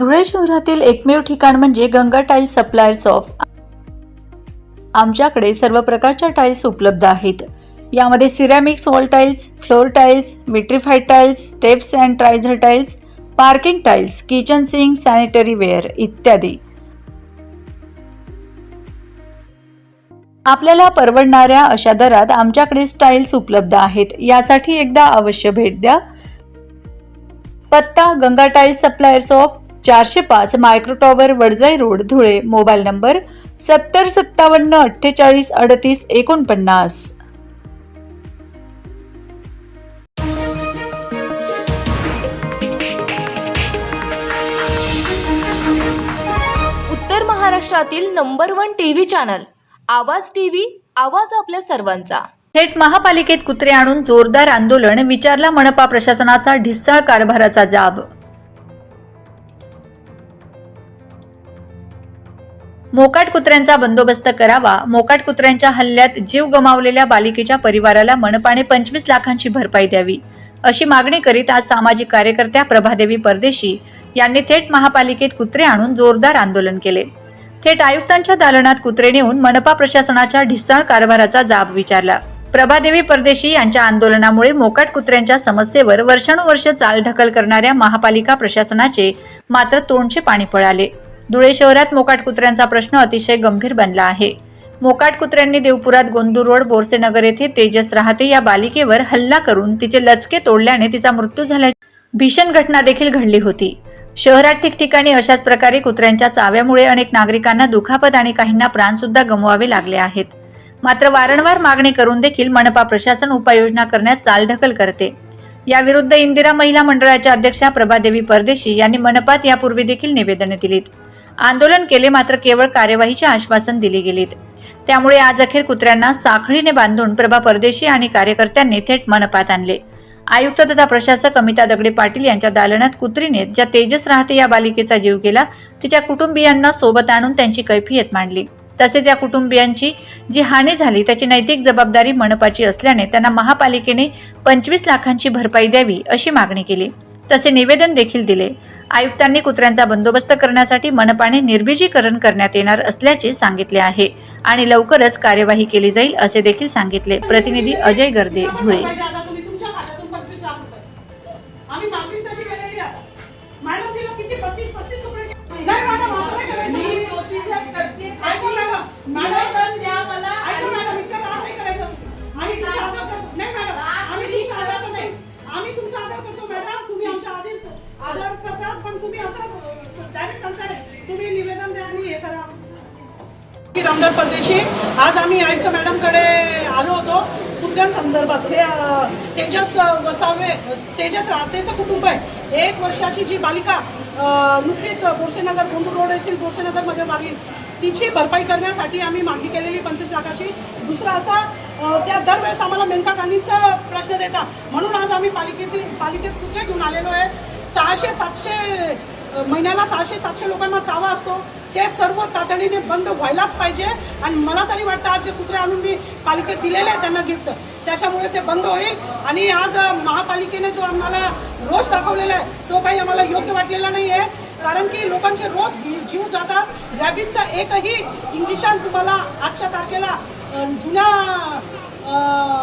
धुळे शहरातील एकमेव ठिकाण म्हणजे गंगा टाईल्स सप्लायर्स ऑफ. आमच्याकडे सर्व प्रकारच्या टाईल्स उपलब्ध आहेत. यामध्ये ceramics wall tiles floor tiles vitrified tiles steps and riser tiles parking tiles kitchen sink sanitary ware इत्यादी. आपल्याला परवडणाऱ्या अशा दरात आमच्याकडे स्टाईल्स उपलब्ध आहेत. यासाठी एकदा अवश्य भेट द्या. पत्ता गंगा टाईल्स सप्लायर्स ऑफ चारशे पाच micro tower Wadjai road Dhule. Mobile number सत्तर सत्तावन्न अठ्ठेचाळीस अडतीस एकोणपन्नास. उत्तर महाराष्ट्रातील नंबर वन टीव्ही चॅनल. आवाज टीव्ही आवाज आपल्या सर्वांचा. थेट महापालिकेत कुत्रे आणून जोरदार आंदोलन विचारला मनपा प्रशासनाचा ढिस्साळ कारभाराचा जाब. मोकाट कुत्र्यांचा बंदोबस्त करावा. मोकाट कुत्र्यांच्या हल्ल्यात जीव गमावलेल्या बालिकेच्या परिवाराला मनपाने पंचवीस लाखांची भरपाई द्यावी. अशी मागणी करीत आज सामाजिक कार्यकर्त्या प्रभादेवी परदेशी यांनी थेट महापालिकेत कुत्रे आणून जोरदार आंदोलन केले. थेट आयुक्तांच्या दालनात कुत्रे नेऊन मनपा प्रशासनाच्या ढिसाळ कारभाराचा जाब विचारला. प्रभादेवी परदेशी यांच्या आंदोलनामुळे मोकाट कुत्र्यांच्या समस्येवर वर्षानुवर्ष चालढकल करणाऱ्या महापालिका प्रशासनाचे मात्र तोंडचे पाणी पळाले. धुळे शहरात मोकाट कुत्र्यांचा प्रश्न अतिशय गंभीर बनला आहे. मोकाट कुत्र्यांनी देवपुरात गोंदूर रोड बोरसेनगर येथे तेजस राहते या बालिकेवर हल्ला करून तिचे लचके तोडल्याने तिचा मृत्यू झाल्याची भीषण घटना देखील घडली होती. शहरात ठिकठिकाणी अशाच प्रकारे कुत्र्यांच्या चाव्यामुळे अनेक नागरिकांना दुखापत आणि काहींना प्राण सुद्धा गमवावे लागले आहेत. मात्र वारंवार मागणी करून देखील मनपा प्रशासन उपाययोजना करण्यात चालढकल करते. याविरुद्ध इंदिरा महिला मंडळाच्या अध्यक्षा प्रभादेवी परदेशी यांनी मनपात यापूर्वी देखील निवेदने दिलीत. आंदोलन केले मात्र केवळ कार्यवाहीचे आश्वासन दिले गेलेत. त्यामुळे आज अखेर कुत्र्यांना साखळीने बांधून प्रभा परदेशी आणि कार्यकर्त्यांनी थेट मनपात आणले. आयुक्त तथा प्रशासक अमिता दगडे पाटील यांच्या दालनात कुत्रीने ज्या तेजस राहते या बालिकेचा जीव गेला तिच्या कुटुंबियांना सोबत आणून त्यांची कैफियत मांडली. तसेच या कुटुंबियांची जी हानी झाली त्याची नैतिक जबाबदारी मनपाची असल्याने त्यांना महापालिकेने पंचवीस लाखांची भरपाई द्यावी अशी मागणी केली. तसे निवेदन देखील दिले. आयुक्तांनी कुत्र्यांचा बंदोबस्त करण्यासाठी मनपाने निर्बीजीकरण करण्यात येणार असल्याचे सांगितले आहे आणि लवकरच कार्यवाही केली जाईल असे देखील सांगितले. प्रतिनिधी अजय गर्दे धुळे. पाहिजे की रामदार परदेशी. आज आम्ही आयुक्त मॅडमकडे आलो होतो. कुत्र्यांसंदर्भात हे तेजस वसावे तेजस राहतेचं कुटुंब आहे. एक वर्षाची जी बालिका नुकतीच बोरसेनगर गोंदूर रोड येथील बोरसेनगरमध्ये मारली तिची भरपाई करण्यासाठी आम्ही मागणी केलेली पंचवीस लाखाची. दुसरा असा त्या दरवेळेस आम्हाला मेनका गांधींचा प्रश्न देता. म्हणून आज आम्ही पालिकेतील पालिकेत कुत्रे घेऊन आलेलो आहे? सहाशे सातशे महिन्याला सहाशे सातशे लोकांना चावा असतो. ते सर्व तातडीने बंद व्हायलाच पाहिजे. आणि मला तरी वाटतं आज जे कुत्रे आणून मी पालिकेत दिलेले आहे त्यांना गिफ्ट त्याच्यामुळे ते बंद होईल. आणि आज महापालिकेने जो आम्हाला रोज दाखवलेला आहे तो काही आम्हाला योग्य वाटलेला नाही आहे कारण की लोकांचे रोज जीव जातात. रॅबिटचा एकही इंजेक्शन तुम्हाला आजच्या तारखेला जुन्या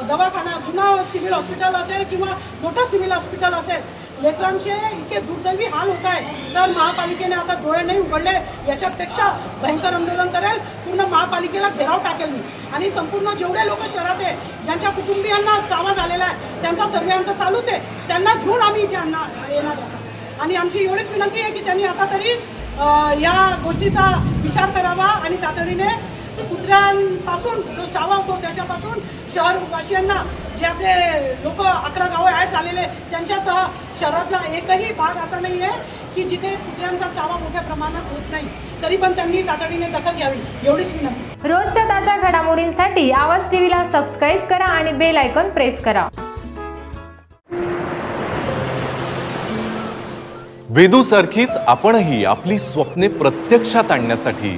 दवाखाना जुना सिव्हिल हॉस्पिटल असेल किंवा मोठं सिव्हिल हॉस्पिटल असेल लेकरांचे इतके दुर्दैवी हाल होत आहे तर महापालिकेने आता डोळे नाही उघडले याच्यापेक्षा भयंकर आंदोलन करेल. पूर्ण महापालिकेला घेराव टाकेल मी. आणि संपूर्ण जेवढे लोक शहरात आहे ज्यांच्या कुटुंबियांना चावा झालेला आहे त्यांचा सर्वे आमचा चालूच आहे. त्यांना घेऊन आम्ही इथे आणणार येणार आहोत. आणि आमची एवढीच विनंती आहे की त्यांनी आता तरी या गोष्टीचा विचार करावा आणि तातडीने कुत्र्यांपासून जो चावा होतो त्याच्यापासून शहरवासियांना जे आपले लोक अकरा गावं ॲड झालेले त्यांच्यासह शहरातला एकही भाग असा नाही आहे की जिथे कुत्र्यांचा चावा मोठ्या प्रमाणात होत नाही. तरी पण त्यांनी तातडीने दखल घ्यावी एवढीच विनंती. रोजच्या ताज्या घडामोडींसाठी आवाज टीव्हीला सबस्क्राईब करा आणि बेल आयकॉन प्रेस करा. वेदूसारखीच आपणही आपली स्वप्ने प्रत्यक्षात आणण्यासाठी